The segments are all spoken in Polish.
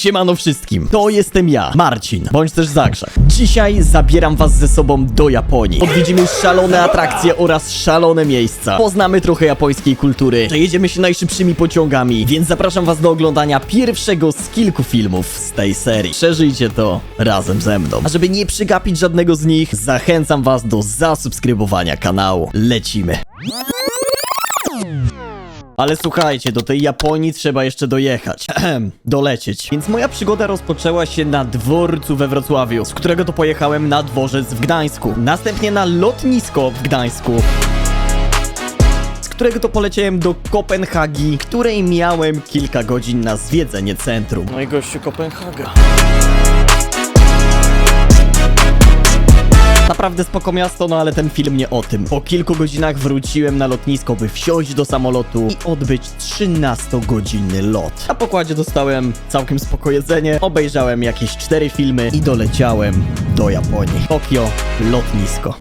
siemano wszystkim. To jestem ja, Marcin, bądź też Zagrzak. Dzisiaj zabieram was ze sobą do Japonii. Odwiedzimy szalone atrakcje oraz szalone miejsca. Poznamy trochę japońskiej kultury. Przejedziemy się najszybszymi pociągami, więc zapraszam was do oglądania pierwszego z kilku filmów z tej serii. Przeżyjcie to razem ze mną. A żeby nie przegapić żadnego z nich, zachęcam was do zasubskrybowania kanału. Lecimy. Ale słuchajcie, do tej Japonii trzeba jeszcze dojechać. Ehem, dolecieć. Więc moja przygoda rozpoczęła się na dworcu we Wrocławiu, z którego to pojechałem na dworzec w Gdańsku. Następnie na lotnisko w Gdańsku. Którego to poleciałem do Kopenhagi, której miałem kilka godzin na zwiedzenie centrum. No i gościu Kopenhaga. Naprawdę spoko miasto, no ale ten film nie o tym. Po kilku godzinach wróciłem na lotnisko, by wsiąść do samolotu i odbyć 13-godzinny lot. Na pokładzie dostałem całkiem spoko jedzenie, obejrzałem jakieś cztery filmy i doleciałem do Japonii. Tokio, lotnisko.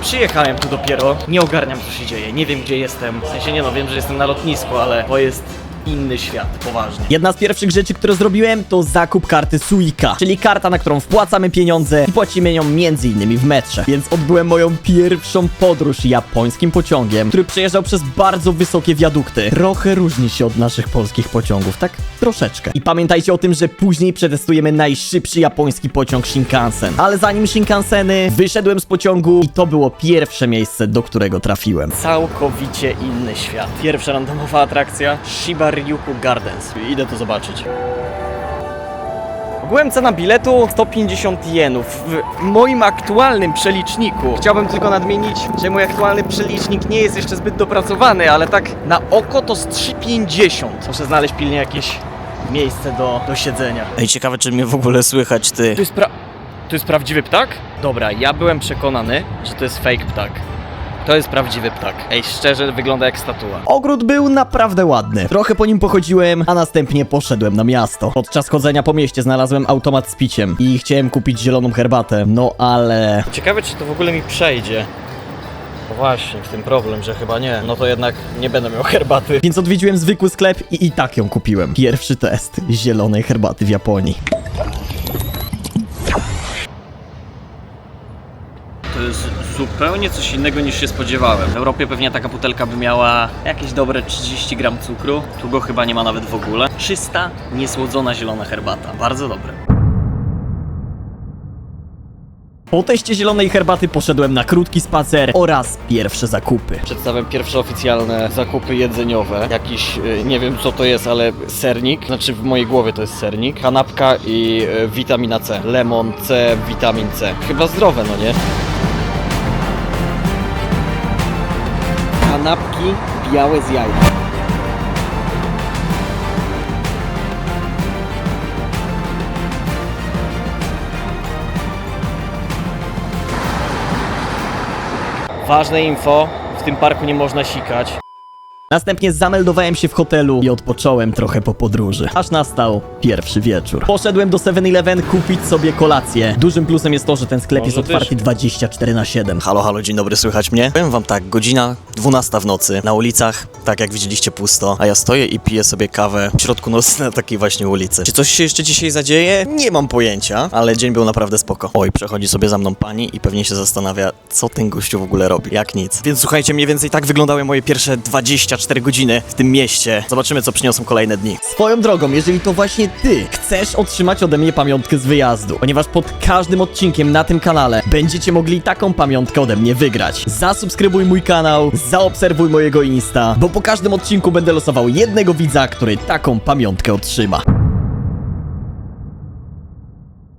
Przyjechałem tu dopiero, nie ogarniam co się dzieje, nie wiem gdzie jestem. W sensie nie no, wiem, że jestem na lotnisku, ale to jest inny świat, poważnie. Jedna z pierwszych rzeczy, które zrobiłem, to zakup karty Suica, czyli karta, na którą wpłacamy pieniądze i płacimy nią między innymi w metrze. Więc odbyłem moją pierwszą podróż japońskim pociągiem, który przejeżdżał przez bardzo wysokie wiadukty. Trochę różni się od naszych polskich pociągów, tak troszeczkę. I pamiętajcie o tym, że później przetestujemy najszybszy japoński pociąg Shinkansen. Ale zanim Shinkanseny, wyszedłem z pociągu i to było pierwsze miejsce, do którego trafiłem. Całkowicie inny świat. Pierwsza randomowa atrakcja Shiba Ryuku Gardens. Idę to zobaczyć. Ogółem cena biletu 150 jenów. W moim aktualnym przeliczniku chciałbym tylko nadmienić, że mój aktualny przelicznik nie jest jeszcze zbyt dopracowany, ale tak na oko to z 3,50. Muszę znaleźć pilnie jakieś miejsce do, do siedzenia. Ej, ciekawe czy mnie w ogóle słychać, ty. To jest pra... To jest prawdziwy ptak? Dobra, ja byłem przekonany, że to jest fake ptak. To jest prawdziwy ptak. Ej, szczerze, wygląda jak statua. Ogród był naprawdę ładny. Trochę po nim pochodziłem, a następnie poszedłem na miasto. Podczas chodzenia po mieście znalazłem automat z piciem i chciałem kupić zieloną herbatę, no ale... Ciekawe, czy to w ogóle mi przejdzie. No właśnie, w tym problem, że chyba nie. No to jednak nie będę miał herbaty. Więc odwiedziłem zwykły sklep i i tak ją kupiłem. Pierwszy test zielonej herbaty w Japonii. To jest zupełnie coś innego niż się spodziewałem. W Europie pewnie taka butelka by miała jakieś dobre 30 gram cukru. Tu go chyba nie ma nawet w ogóle. Czysta, niesłodzona zielona herbata. Bardzo dobre. Po teście zielonej herbaty poszedłem na krótki spacer oraz pierwsze zakupy. Przedstawiam pierwsze oficjalne zakupy jedzeniowe. Jakiś, y, nie wiem co to jest, ale sernik. Znaczy w mojej głowie to jest sernik. Kanapka i y, witamina C. Lemon C, witamin C. Chyba zdrowe, no nie? Kanapki białe z jajka. Ważne info, w tym parku nie można sikać. Następnie zameldowałem się w hotelu i odpocząłem trochę po podróży. Aż nastał pierwszy wieczór. Poszedłem do 7-Eleven kupić sobie kolację. Dużym plusem jest to, że ten sklep jest Może też. otwarty 24 na 7. Halo, halo, dzień dobry, słychać mnie? Powiem wam tak, godzina 12 w nocy, na ulicach, tak jak widzieliście, pusto, a ja stoję i piję sobie kawę w środku nocy na takiej właśnie ulicy. Czy coś się jeszcze dzisiaj zadzieje? Nie mam pojęcia, ale dzień był naprawdę spoko. Oj, przechodzi sobie za mną pani i pewnie się zastanawia, co ten gościu w ogóle robi. Jak nic. Więc słuchajcie, mniej więcej tak wyglądały moje pierwsze 24 godziny w tym mieście. Zobaczymy, co przyniosą kolejne dni. Swoją drogą, jeżeli to właśnie ty chcesz otrzymać ode mnie pamiątkę z wyjazdu, ponieważ pod każdym odcinkiem na tym kanale będziecie mogli taką pamiątkę ode mnie wygrać. Zasubskrybuj mój kanał, zaobserwuj mojego Insta, bo po każdym odcinku będę losował jednego widza, który taką pamiątkę otrzyma.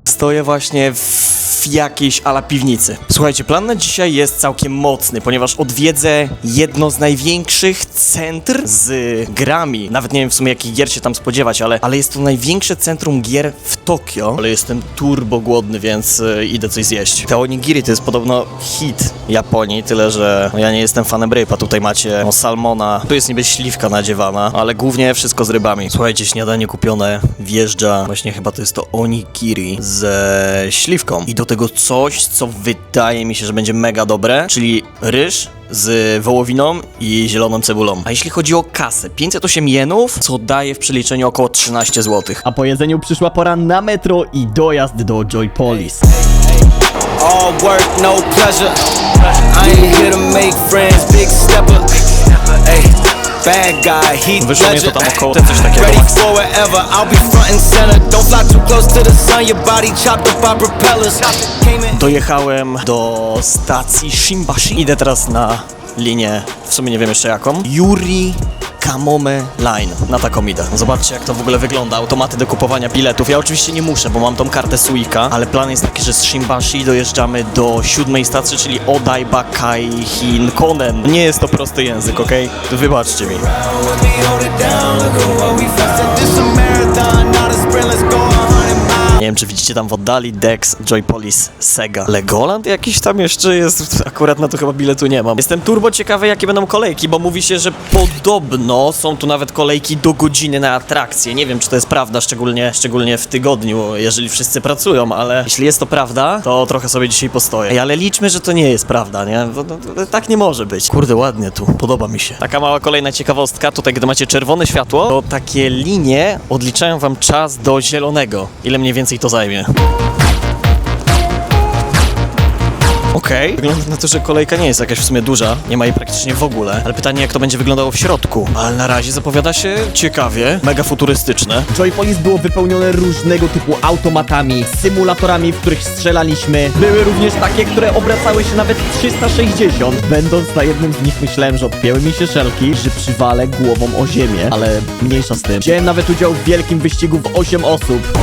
Stoję właśnie w jakiejś ala piwnicy. Słuchajcie, plan na dzisiaj jest całkiem mocny, ponieważ odwiedzę jedno z największych centr z grami. Nawet nie wiem w sumie jakich gier się tam spodziewać, ale, ale jest to największe centrum gier w Tokio. Ale jestem turbo głodny, więc y, idę coś zjeść. Te onigiri to jest podobno hit Japonii, tyle że no, ja nie jestem fanem ryb, a tutaj macie no, salmona. Tu jest niby śliwka nadziewana, ale głównie wszystko z rybami. Słuchajcie, śniadanie kupione wjeżdża, właśnie chyba to jest to onigiri ze śliwką i do tego tego coś, co wydaje mi się, że będzie mega dobre, czyli ryż z wołowiną i zieloną cebulą. A jeśli chodzi o kasę, 508 jenów, co daje w przeliczeniu około 13 zł. A po jedzeniu przyszła pora na metro i dojazd do Joypolis. All work, no pleasure. I ain't here to make friends, big stepper. Hey, bad guy, Heath Wyszło to tam około coś takiego Ready max. for wherever, I'll be front and center. Don't fly too close to the sun, your body chopped up by propellers. Came in. Dojechałem do stacji Shimbashi. Idę teraz na linię, w sumie nie wiem jeszcze jaką. Yuri Kamome Line. Na taką idę. Zobaczcie jak to w ogóle wygląda. Automaty do kupowania biletów. Ja oczywiście nie muszę, bo mam tą kartę Suika, ale plan jest taki, że z Shimbashi dojeżdżamy do siódmej stacji, czyli Odaiba Kaihin Konen. Nie jest to prosty język, okej? Wybaczcie mi. Wiem, czy widzicie tam w oddali Dex, Joypolis, Sega. Legoland jakiś tam jeszcze jest, akurat na to chyba biletu nie mam. Jestem turbo ciekawy, jakie będą kolejki, bo mówi się, że podobno są tu nawet kolejki do godziny na atrakcje. Nie wiem, czy to jest prawda, szczególnie, szczególnie w tygodniu, jeżeli wszyscy pracują, ale jeśli jest to prawda, to trochę sobie dzisiaj postoję. Ej, ale liczmy, że to nie jest prawda, nie? To, to, to, tak nie może być. Kurde, ładnie tu, podoba mi się. Taka mała kolejna ciekawostka, tutaj gdy macie czerwone światło, to takie linie odliczają wam czas do zielonego. Ile mniej więcej to zajmie? Okej. Wygląda na to, że kolejka nie jest jakaś w sumie duża, nie ma jej praktycznie w ogóle. Ale pytanie, jak to będzie wyglądało w środku. Ale na razie zapowiada się ciekawie, mega futurystyczne. Joypolis było wypełnione różnego typu automatami, symulatorami, w których strzelaliśmy. Były również takie, które obracały się nawet 360. Będąc na jednym z nich myślałem, że odpięły mi się szelki, że przywalę głową o ziemię, ale mniejsza z tym. Wziąłem nawet udział w wielkim wyścigu w 8 osób.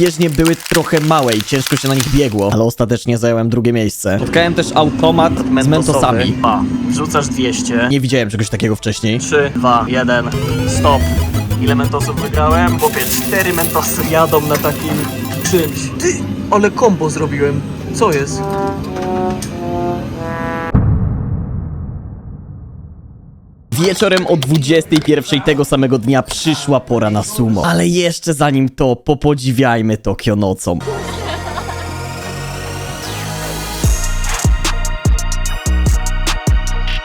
Bieżnie były trochę małe i ciężko się na nich biegło, ale ostatecznie zająłem drugie miejsce. Spotkałem też automat z mentosami. A, wrzucasz 200. Nie widziałem czegoś takiego wcześniej. 3, 2, 1, stop. Ile mentosów wygrałem? Chłopie, 4 mentosy jadą na takim czymś. Ty, ale kombo zrobiłem. Co jest? Wieczorem o 21 tego samego dnia przyszła pora na sumo. Ale jeszcze zanim to, popodziwiajmy Tokio nocą.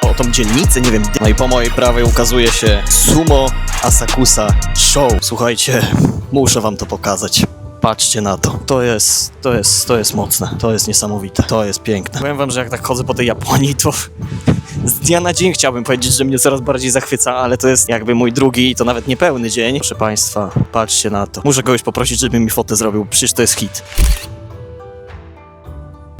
O tą dzielnicę, nie wiem. No i po mojej prawej ukazuje się Sumo Asakusa Show. Słuchajcie, muszę wam to pokazać. Patrzcie na to. To jest, to jest, to jest mocne. To jest niesamowite. To jest piękne. Powiem wam, że jak tak chodzę po tej Japonii, to z dnia na dzień chciałbym powiedzieć, że mnie coraz bardziej zachwyca, ale to jest jakby mój drugi i to nawet niepełny dzień. Proszę państwa, patrzcie na to. Muszę kogoś poprosić, żeby mi fotę zrobił, przecież to jest hit.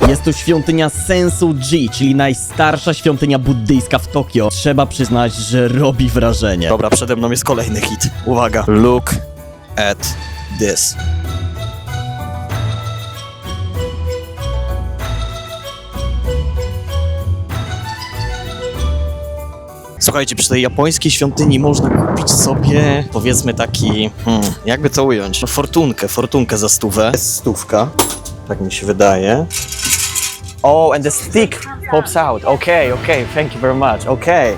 Jest to świątynia Sensu-ji, czyli najstarsza świątynia buddyjska w Tokio. Trzeba przyznać, że robi wrażenie. Dobra, przede mną jest kolejny hit. Uwaga. Look at this. Słuchajcie, przy tej japońskiej świątyni można kupić sobie, powiedzmy taki, hmm, jakby to ująć, no fortunkę, fortunkę za stówę. Jest stówka, tak mi się wydaje. Oh, and the stick pops out. Okay, okay, thank you very much. Okay,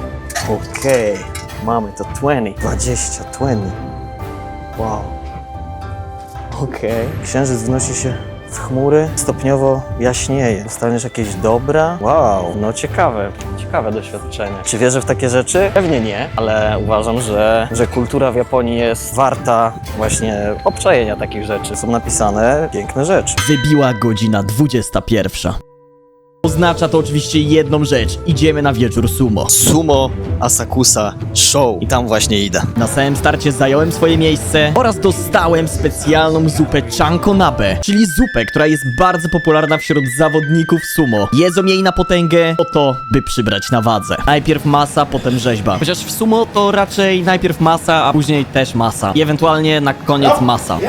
okay. Mamy to 20, 20, 20. Wow. Okej. Księżyc wznosi się w chmury, stopniowo jaśnieje. Dostaniesz jakieś dobra? Wow, no ciekawe, ciekawe doświadczenie. Czy wierzę w takie rzeczy? Pewnie nie, ale uważam, że, że kultura w Japonii jest warta właśnie obczajenia takich rzeczy. Są napisane piękne rzeczy. Wybiła godzina 21. Oznacza to oczywiście jedną rzecz. Idziemy na wieczór sumo. Sumo Asakusa Show. I tam właśnie idę. Na samym starcie zająłem swoje miejsce oraz dostałem specjalną zupę chankonabe, czyli zupę, która jest bardzo popularna wśród zawodników sumo. Jedzą jej na potęgę po to, by przybrać na wadze. Najpierw masa, potem rzeźba. Chociaż w sumo to raczej najpierw masa, a później też masa. I ewentualnie na koniec masa.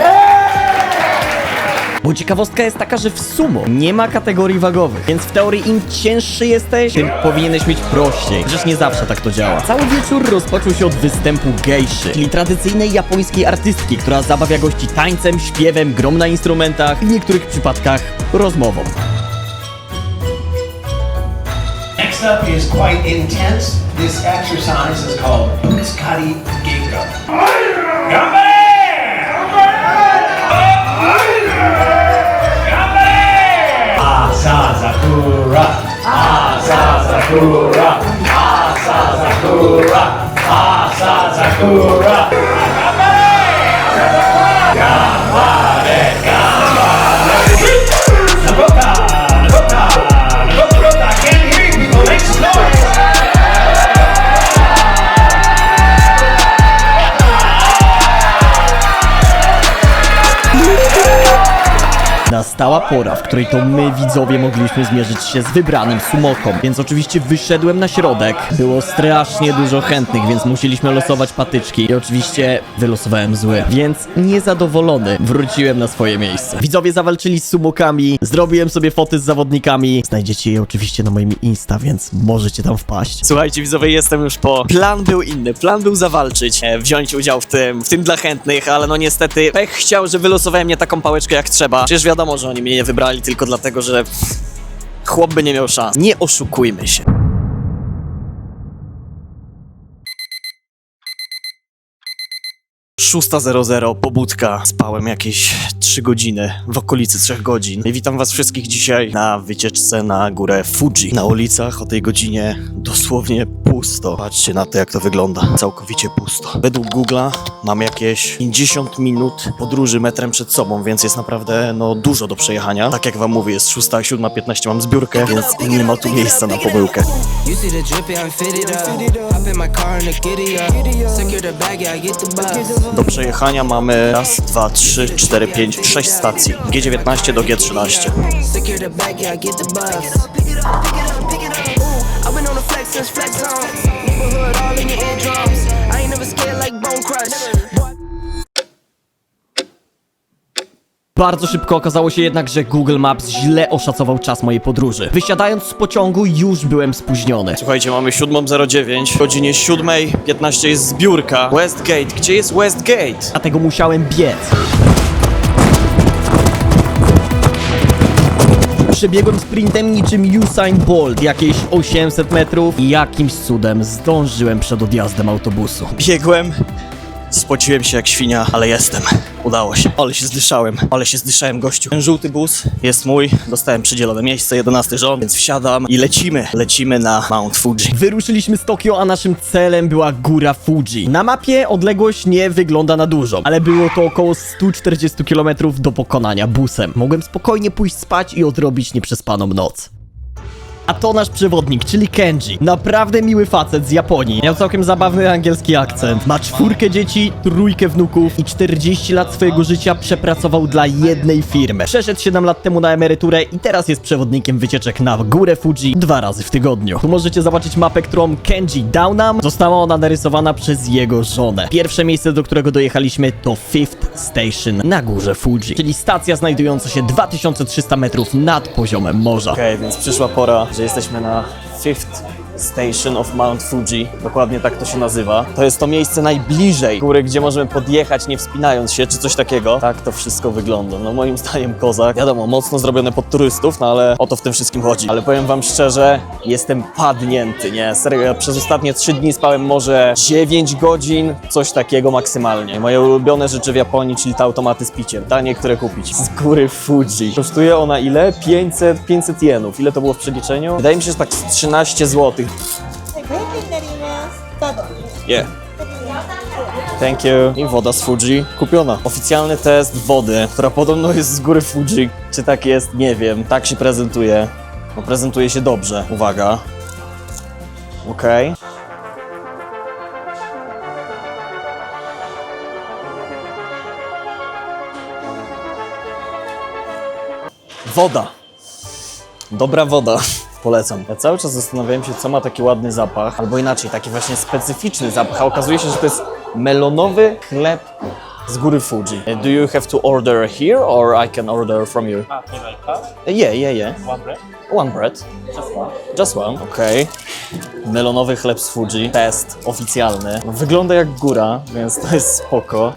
Bo ciekawostka jest taka, że w sumo nie ma kategorii wagowych, więc w teorii im cięższy jesteś, tym powinieneś mieć prościej. Chociaż nie zawsze tak to działa. Cały wieczór rozpoczął się od występu gejszy, czyli tradycyjnej japońskiej artystki, która zabawia gości tańcem, śpiewem, grom na instrumentach i w niektórych przypadkach rozmową. Next up is quite intense. This exercise is called Utskari Geiko. Sakura, Asa Sakura, Asa Sakura. Acapare! Acapare! Acapare! Nastała pora, w której to my widzowie mogliśmy zmierzyć się z wybranym sumoką, więc oczywiście wyszedłem na środek. Było strasznie dużo chętnych, więc musieliśmy losować patyczki i oczywiście wylosowałem zły, więc niezadowolony wróciłem na swoje miejsce. Widzowie zawalczyli z sumokami, zrobiłem sobie foty z zawodnikami, znajdziecie je oczywiście na moim Insta, więc możecie tam wpaść. Słuchajcie, widzowie, jestem już po. Plan był inny. Plan był zawalczyć, e, wziąć udział w tym, w tym dla chętnych, ale no niestety pech chciał, że wylosowałem nie taką pałeczkę jak trzeba. Przecież wiadomo, że oni mnie nie wybrali tylko dlatego, że chłop by nie miał szans. Nie oszukujmy się. Szósta 00, pobudka. Spałem jakieś 3 godziny, w okolicy 3 godzin. I witam was wszystkich dzisiaj na wycieczce na górę Fuji. Na ulicach o tej godzinie dosłownie pusto. Patrzcie na to, jak to wygląda. Całkowicie pusto. Według Google'a mam jakieś 50 minut podróży metrem przed sobą, więc jest naprawdę no dużo do przejechania. Tak jak wam mówię, jest 6, 7, 15, mam zbiórkę, więc nie ma tu miejsca na pomyłkę. Do przejechania mamy raz, dwa, trzy, cztery, pięć, sześć stacji. G19 do G13. Been on the flex since flex zone. Neighborhood all in your eardrums. I ain't never scared like Bone Crush. Bardzo szybko okazało się jednak, że Google Maps źle oszacował czas mojej podróży. Wysiadając z pociągu już byłem spóźniony. Słuchajcie, mamy 7.09, godzinie 7.15 jest zbiórka. Westgate, gdzie jest Westgate? Dlatego musiałem biec. Przebiegłem sprintem niczym Usain Bolt, jakieś 800 metrów i jakimś cudem zdążyłem przed odjazdem autobusu. Biegłem, spociłem się jak świnia, ale jestem. Udało się. Ale się zdyszałem, ale się zdyszałem gościu. Ten żółty bus jest mój, dostałem przydzielone miejsce, 11 rząd, więc wsiadam i lecimy. Lecimy na Mount Fuji. Wyruszyliśmy z Tokio, a naszym celem była góra Fuji. Na mapie odległość nie wygląda na dużą, ale było to około 140 km do pokonania busem. Mogłem spokojnie pójść spać i odrobić nieprzespaną noc. A to nasz przewodnik, czyli Kenji. Naprawdę miły facet z Japonii. Miał całkiem zabawny angielski akcent. Ma czwórkę dzieci, trójkę wnuków i 40 lat swojego życia przepracował dla jednej firmy. Przeszedł 7 lat temu na emeryturę i teraz jest przewodnikiem wycieczek na górę Fuji dwa razy w tygodniu. Tu możecie zobaczyć mapę, którą Kenji dał nam. Została ona narysowana przez jego żonę. Pierwsze miejsce, do którego dojechaliśmy to Fifth Station na górze Fuji, czyli stacja znajdująca się 2300 metrów nad poziomem morza. Okej, więc przyszła pora, że jesteśmy na Fifth Station of Mount Fuji. Dokładnie tak to się nazywa. To jest to miejsce najbliżej góry, gdzie możemy podjechać nie wspinając się, czy coś takiego. Tak to wszystko wygląda. No moim zdaniem kozak. Wiadomo, mocno zrobione pod turystów, no ale o to w tym wszystkim chodzi. Ale powiem wam szczerze, jestem padnięty, nie? Serio, ja przez ostatnie 3 dni spałem może 9 godzin, coś takiego maksymalnie. Moje ulubione rzeczy w Japonii, czyli te automaty z piciem. Tanie, które kupić. Z góry Fuji. Kosztuje ona ile? 500, 500 jenów. Ile to było w przeliczeniu? Wydaje mi się, że tak z 13 zł you. Yeah. Thank you. I woda z Fuji kupiona. Oficjalny test wody, która podobno jest z góry Fuji. Czy tak jest? Nie wiem. Tak się prezentuje. Bo prezentuje się dobrze. Uwaga. Okej. Okay. Woda. Dobra woda. Polecam. Ja cały czas zastanawiałem się, co ma taki ładny zapach, albo inaczej, taki właśnie specyficzny zapach, a okazuje się, że to jest melonowy chleb z góry Fuji. Do you have to order here, or I can order from you? Uh, Yeah, yeah, yeah. One bread? One bread. Just one. Just one, okej. Melonowy chleb z Fuji. Test oficjalny. Wygląda jak góra, więc to jest spoko.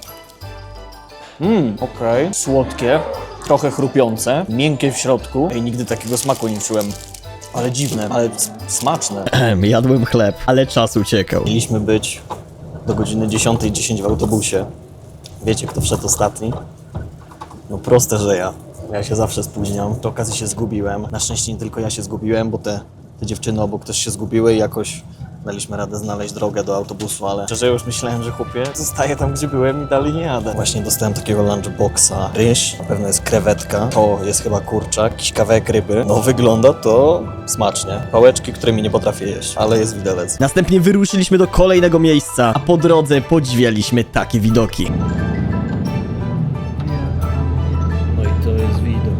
Mmm, okej. Słodkie, trochę chrupiące, miękkie w środku. Ej, nigdy takiego smaku nie czułem. Ale dziwne, ale smaczne. Ehem, jadłem chleb, ale czas uciekał. Mieliśmy być do godziny 10.10 w autobusie. Wiecie, kto wszedł ostatni? No proste, że ja. Ja się zawsze spóźniam. Przy okazji się zgubiłem. Na szczęście nie tylko ja się zgubiłem, bo te, te dziewczyny obok też się zgubiły i jakoś daliśmy radę znaleźć drogę do autobusu, ale szczerze już myślałem, że chłopie, zostaję tam, gdzie byłem i dalej nie jadę. Właśnie dostałem takiego lunchboxa. Ryż, na pewno jest krewetka, to jest chyba kurczak, jakiś kawałek ryby. No wygląda to smacznie. Pałeczki, którymi nie potrafię jeść, ale jest widelec. Następnie wyruszyliśmy do kolejnego miejsca, a po drodze podziwialiśmy takie widoki. No i to jest widok.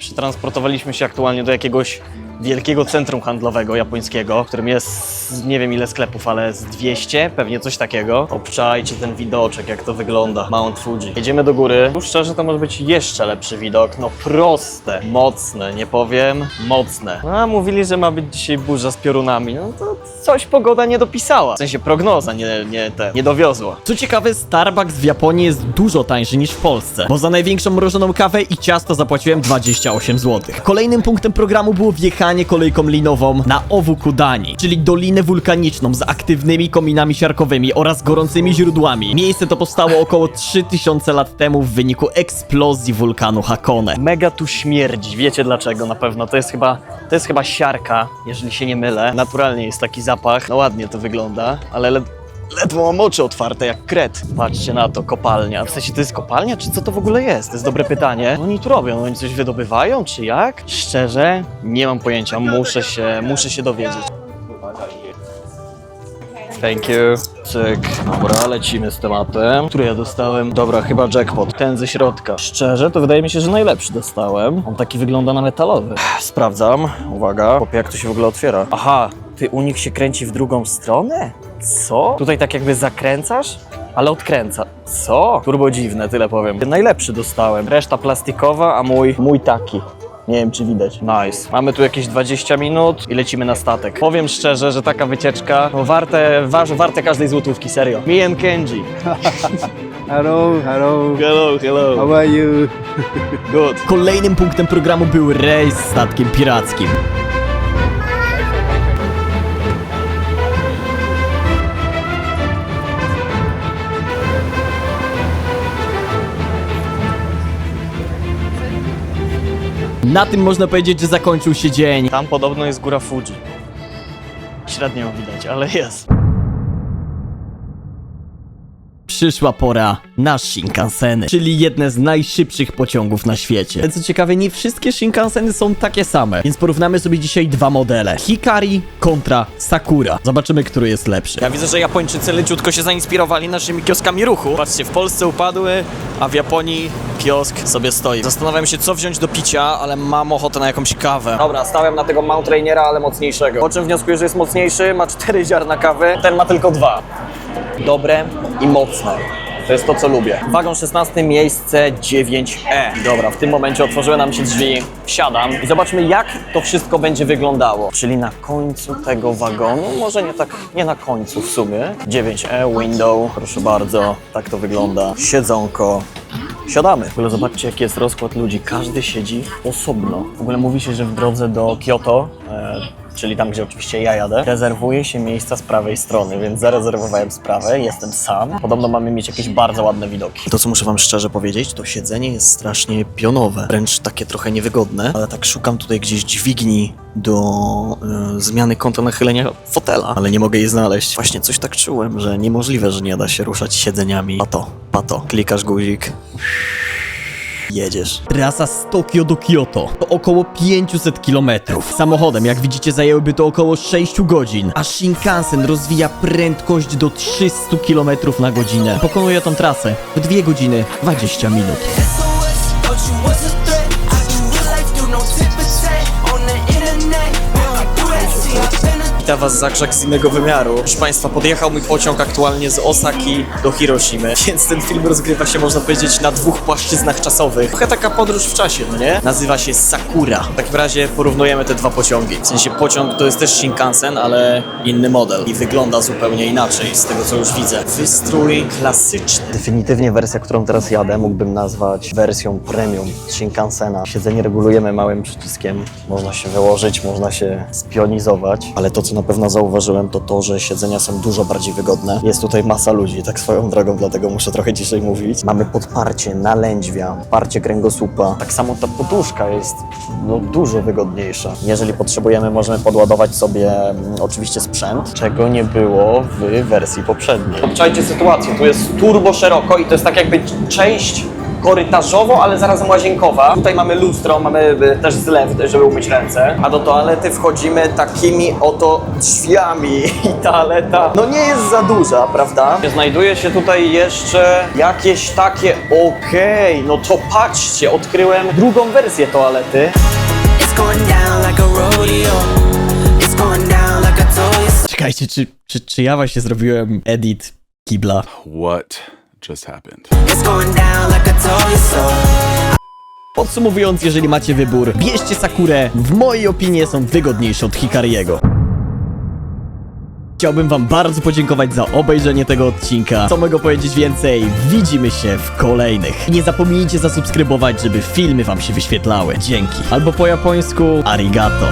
Przetransportowaliśmy się aktualnie do jakiegoś wielkiego centrum handlowego japońskiego, w którym jest nie wiem ile sklepów, ale z 200, pewnie coś takiego. Obczajcie ten widoczek, jak to wygląda. Mount Fuji. Jedziemy do góry. Tu szczerze to może być jeszcze lepszy widok. No proste, mocne, nie powiem, mocne. No, A mówili, że ma być dzisiaj burza z piorunami. No to coś pogoda nie dopisała. W sensie prognoza nie, nie, te, nie dowiozła. Co ciekawe, Starbucks w Japonii jest dużo tańszy niż w Polsce, bo za największą mrożoną kawę i ciasto zapłaciłem 28 zł. Kolejnym punktem programu było wjechanie kolejką linową na Owukudani, czyli dolinę wulkaniczną z aktywnymi kominami siarkowymi oraz gorącymi źródłami. Miejsce to powstało około 3000 lat temu w wyniku eksplozji wulkanu Hakone. Mega tu śmierdzi. Wiecie dlaczego na pewno? To jest chyba, to jest chyba siarka, jeżeli się nie mylę. Naturalnie jest taki zapach. No ładnie to wygląda, ale led ledwo mam oczy otwarte jak kret. Patrzcie na to, kopalnia. W sensie to jest kopalnia, czy co to w ogóle jest? To jest dobre pytanie. Oni tu robią, oni coś wydobywają, czy jak? Szczerze, nie mam pojęcia. Muszę się, muszę się dowiedzieć. Thank you. Cyk. Dobra, lecimy z tematem. Który ja dostałem? Dobra, chyba jackpot. Ten ze środka. Szczerze, to wydaje mi się, że najlepszy dostałem. On taki wygląda na metalowy. Sprawdzam. Uwaga. Chłopie, jak to się w ogóle otwiera? Aha, ty u nich się kręci w drugą stronę? Co? Tutaj tak jakby zakręcasz? Ale odkręca. Co? Turbo dziwne, tyle powiem. Najlepszy dostałem. Reszta plastikowa, a mój, mój taki. Nie wiem, czy widać. Nice. Mamy tu jakieś 20 minut i lecimy na statek. Powiem szczerze, że taka wycieczka no, warte, waż, warte każdej złotówki, serio. Me and Kenji. Hello, hello. Hello, hello. How are you? Good. Kolejnym punktem programu był rejs statkiem pirackim. Na tym można powiedzieć, że zakończył się dzień. Tam podobno jest góra Fuji. Średnio widać, ale jest. Przyszła pora na Shinkanseny, czyli jedne z najszybszych pociągów na świecie. Co ciekawe, nie wszystkie Shinkanseny są takie same, więc porównamy sobie dzisiaj dwa modele. Hikari kontra Sakura. Zobaczymy, który jest lepszy. Ja widzę, że Japończycy leciutko się zainspirowali naszymi kioskami ruchu. Patrzcie, w Polsce upadły, a w Japonii kiosk sobie stoi. Zastanawiam się, co wziąć do picia, ale mam ochotę na jakąś kawę. Dobra, stałem na tego Mount Rainiera, ale mocniejszego. Po czym wnioskuję, że jest mocniejszy, ma cztery ziarna kawy, ten ma tylko dwa. Dobre i mocne. To jest to, co lubię. Wagon 16, miejsce 9E. Dobra, w tym momencie otworzyły nam się drzwi, wsiadam i zobaczmy, jak to wszystko będzie wyglądało. Czyli na końcu tego wagonu, może nie tak, nie na końcu w sumie. 9E, window, proszę bardzo, tak to wygląda. Siedzonko, Siadamy. W ogóle zobaczcie, jaki jest rozkład ludzi. Każdy siedzi osobno. W ogóle mówi się, że w drodze do Kyoto, e, czyli tam, gdzie oczywiście ja jadę, rezerwuje się miejsca z prawej strony, więc zarezerwowałem sprawę, jestem sam. Podobno mamy mieć jakieś bardzo ładne widoki. To, co muszę wam szczerze powiedzieć, to siedzenie jest strasznie pionowe, wręcz takie trochę niewygodne, ale tak szukam tutaj gdzieś dźwigni do e, zmiany kąta nachylenia fotela, ale nie mogę jej znaleźć. Właśnie coś tak czułem, że niemożliwe, że nie da się ruszać siedzeniami. Pato, pato, klikasz guzik, jedziesz. Trasa z Tokio do Kyoto to około 500 km. Samochodem, jak widzicie, zajęłyby to około 6 godzin, a Shinkansen rozwija prędkość do 300 km na godzinę. Pokonuje tą trasę w 2 godziny 20 minut. Witam was Zakrzak z innego wymiaru. Proszę Państwa, podjechał mój pociąg aktualnie z Osaki do Hiroshimy, więc ten film rozgrywa się, można powiedzieć, na dwóch płaszczyznach czasowych. Trochę taka podróż w czasie, no nie? Nazywa się Sakura. W takim razie porównujemy te dwa pociągi. W sensie pociąg to jest też Shinkansen, ale inny model i wygląda zupełnie inaczej, z tego co już widzę. Wystrój klasyczny. Definitywnie wersja, którą teraz jadę, mógłbym nazwać wersją premium Shinkansena. Siedzenie regulujemy małym przyciskiem. Można się wyłożyć, można się spionizować, ale to, co co na pewno zauważyłem, to to, że siedzenia są dużo bardziej wygodne. Jest tutaj masa ludzi, tak swoją drogą, dlatego muszę trochę ciszej mówić. Mamy podparcie na lędźwia, parcie kręgosłupa. Tak samo ta poduszka jest no, dużo wygodniejsza. Jeżeli potrzebujemy, możemy podładować sobie mm, oczywiście sprzęt, czego nie było w wersji poprzedniej. Obczajcie sytuację, tu jest turbo szeroko i to jest tak jakby część korytarzowo, ale zarazem łazienkowa. Tutaj mamy lustro, mamy y, też zlew, żeby umyć ręce, a do toalety wchodzimy takimi oto drzwiami i toaleta no nie jest za duża, prawda? Znajduje się tutaj jeszcze jakieś takie, okej, no to patrzcie, odkryłem drugą wersję toalety. Czekajcie, czy, czy, czy ja właśnie zrobiłem edit kibla? What just happened? It's going down like I told you so. Podsumowując, jeżeli macie wybór, bierzcie Sakurę. W mojej opinii są wygodniejsze od Hikariego. Chciałbym wam bardzo podziękować za obejrzenie tego odcinka. Co mogę powiedzieć więcej? Widzimy się w kolejnych. Nie zapomnijcie zasubskrybować, żeby filmy wam się wyświetlały. Dzięki. Albo po japońsku arigato.